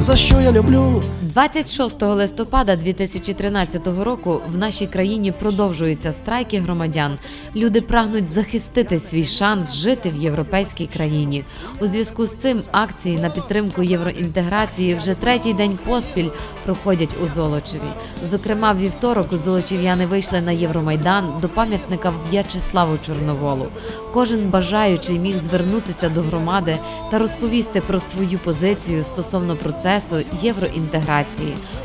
За що я люблю 26 листопада 2013 року в нашій країні продовжуються страйки громадян. Люди прагнуть захистити свій шанс жити в європейській країні. У зв'язку з цим акції на підтримку євроінтеграції вже третій день поспіль проходять у Золочеві. Зокрема, в вівторок золочів'яни вийшли на Євромайдан до пам'ятника В'ячеславу Чорноволу. Кожен бажаючий міг звернутися до громади та розповісти про свою позицію стосовно процесу євроінтеграції.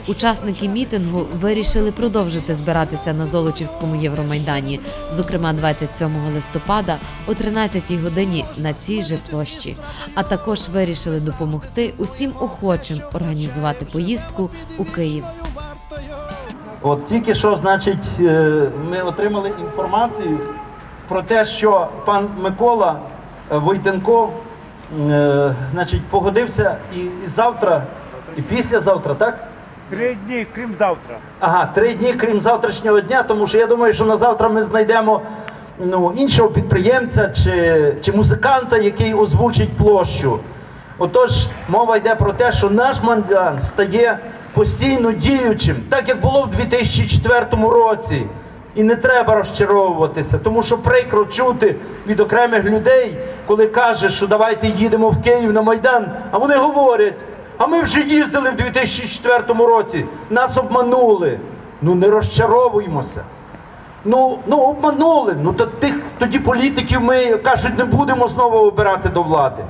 Учасники мітингу вирішили продовжити збиратися на Золочівському Євромайдані, зокрема 27 листопада о 13 годині на цій же площі. А також вирішили допомогти усім охочим організувати поїздку у Київ. От тільки що, значить, е, ми отримали інформацію про те, що пан Микола е, Войтенков, е, значить, погодився і завтра, і післязавтра, так? Три дні, крім завтра. Ага, три дні, крім завтрашнього дня, тому що я думаю, що на завтра ми знайдемо ну, іншого підприємця чи, чи музиканта, який озвучить площу. Отож, мова йде про те, що наш Майдан стає постійно діючим, так як було в 2004 році. І не треба розчаровуватися, тому що прикро чути від окремих людей, коли каже, що давайте їдемо в Київ на Майдан, а вони говорять, а ми вже їздили в 2004 році, нас обманули. Ну не розчаровуємося. Ну, ну обманули. Ну то тих тоді політиків ми кажуть, не будемо знову обирати до влади.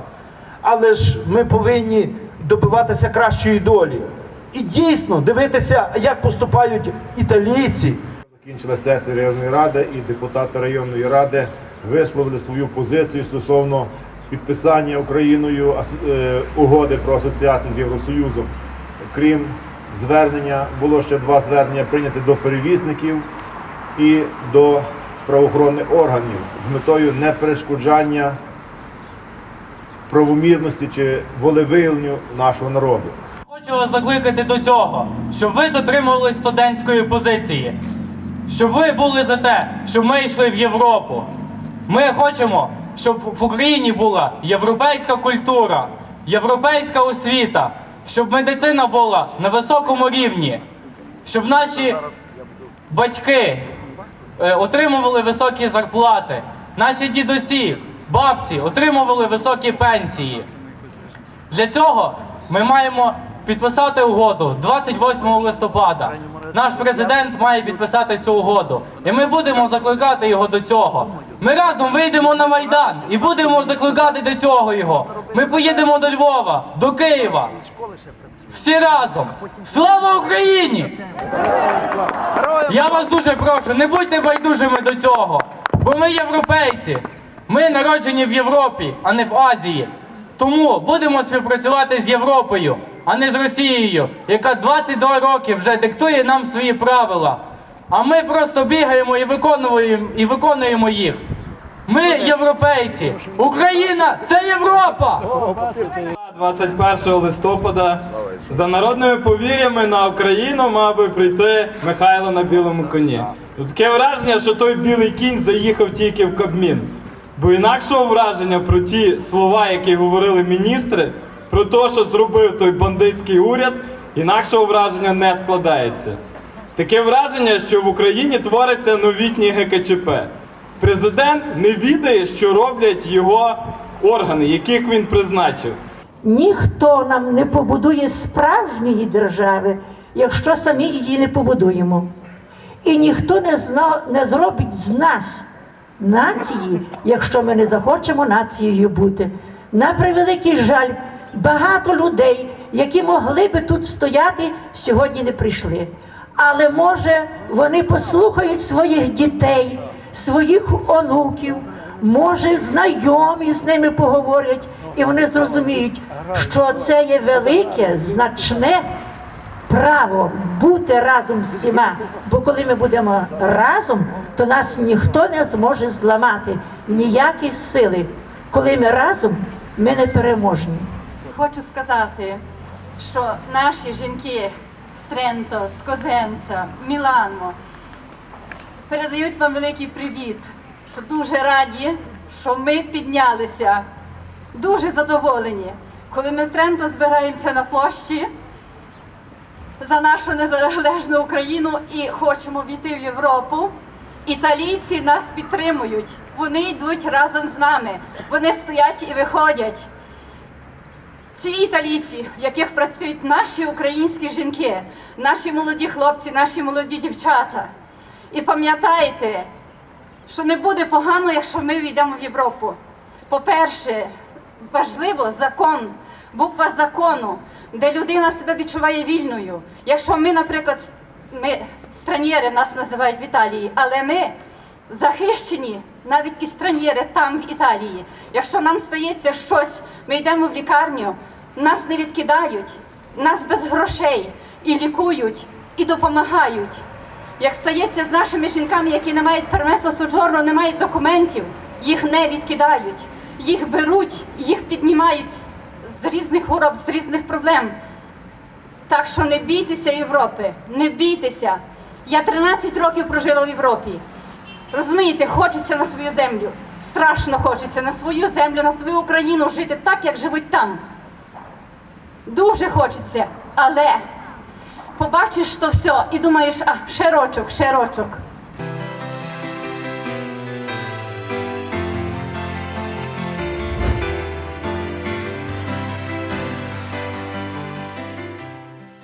Але ж ми повинні добиватися кращої долі. І дійсно дивитися, як поступають італійці, Закінчила сесія районної ради і депутати районної ради висловили свою позицію стосовно підписання Україною е, угоди про асоціацію з Євросоюзом. Крім звернення, було ще два звернення прийняті до перевізників і до правоохоронних органів з метою неперешкоджання правомірності чи волевиявленню нашого народу. Хочу вас закликати до цього, щоб ви дотримувались студентської позиції, щоб ви були за те, щоб ми йшли в Європу. Ми хочемо, щоб в Україні була європейська культура, європейська освіта, щоб медицина була на високому рівні, щоб наші батьки е, отримували високі зарплати, наші дідусі, бабці отримували високі пенсії. Для цього ми маємо підписати угоду 28 листопада. Наш президент має підписати цю угоду. І ми будемо закликати його до цього. Ми разом вийдемо на Майдан і будемо закликати до цього його. Ми поїдемо до Львова, до Києва. Всі разом. Слава Україні! Я вас дуже прошу, не будьте байдужими до цього. Бо ми європейці. Ми народжені в Європі, а не в Азії. Тому будемо співпрацювати з Європою, а не з Росією, яка 22 роки вже диктує нам свої правила. А ми просто бігаємо і виконуємо, і виконуємо їх. Ми європейці. Україна це Європа! 21 листопада за народними повір'ями на Україну мав би прийти Михайло на білому коні. Таке враження, що той білий кінь заїхав тільки в Кабмін. Бо інакшого враження про ті слова, які говорили міністри, про те, що зробив той бандитський уряд, інакшого враження не складається. Таке враження, що в Україні твориться новітній ГКЧП. Президент не відає, що роблять його органи, яких він призначив. Ніхто нам не побудує справжньої держави, якщо самі її не побудуємо. І ніхто не, зна, не зробить з нас нації, якщо ми не захочемо нацією бути. На превеликий жаль, багато людей, які могли би тут стояти, сьогодні не прийшли. Але може вони послухають своїх дітей, своїх онуків, може знайомі з ними поговорять, і вони зрозуміють, що це є велике, значне право бути разом з всіма. Бо коли ми будемо разом, то нас ніхто не зможе зламати, ніякі сили. Коли ми разом, ми не переможні. Хочу сказати, що наші жінки з Тренто, з Козенца, Мілано передають вам великий привіт, що дуже раді, що ми піднялися, дуже задоволені. коли ми в Тренто збираємося на площі за нашу незалежну Україну і хочемо війти в Європу, італійці нас підтримують. Вони йдуть разом з нами. Вони стоять і виходять. Ці італійці, в яких працюють наші українські жінки, наші молоді хлопці, наші молоді дівчата. І пам'ятайте, що не буде погано, якщо ми війдемо в Європу. По-перше, важливо закон, буква закону, де людина себе відчуває вільною. Якщо ми, наприклад, ми странєри нас називають в Італії, але ми захищені, навіть і странєри там в Італії. Якщо нам стається щось, ми йдемо в лікарню, нас не відкидають, нас без грошей і лікують, і допомагають. Як стається з нашими жінками, які не мають пермесо соджорно, не мають документів, їх не відкидають, їх беруть, їх піднімають з різних хвороб, з різних проблем. Так що не бійтеся Європи, не бійтеся. Я 13 років прожила в Європі. Розумієте, хочеться на свою землю. Страшно хочеться на свою землю, на свою Україну жити так, як живуть там. Дуже хочеться, але побачиш то все і думаєш, а ще рочок, ще рочок.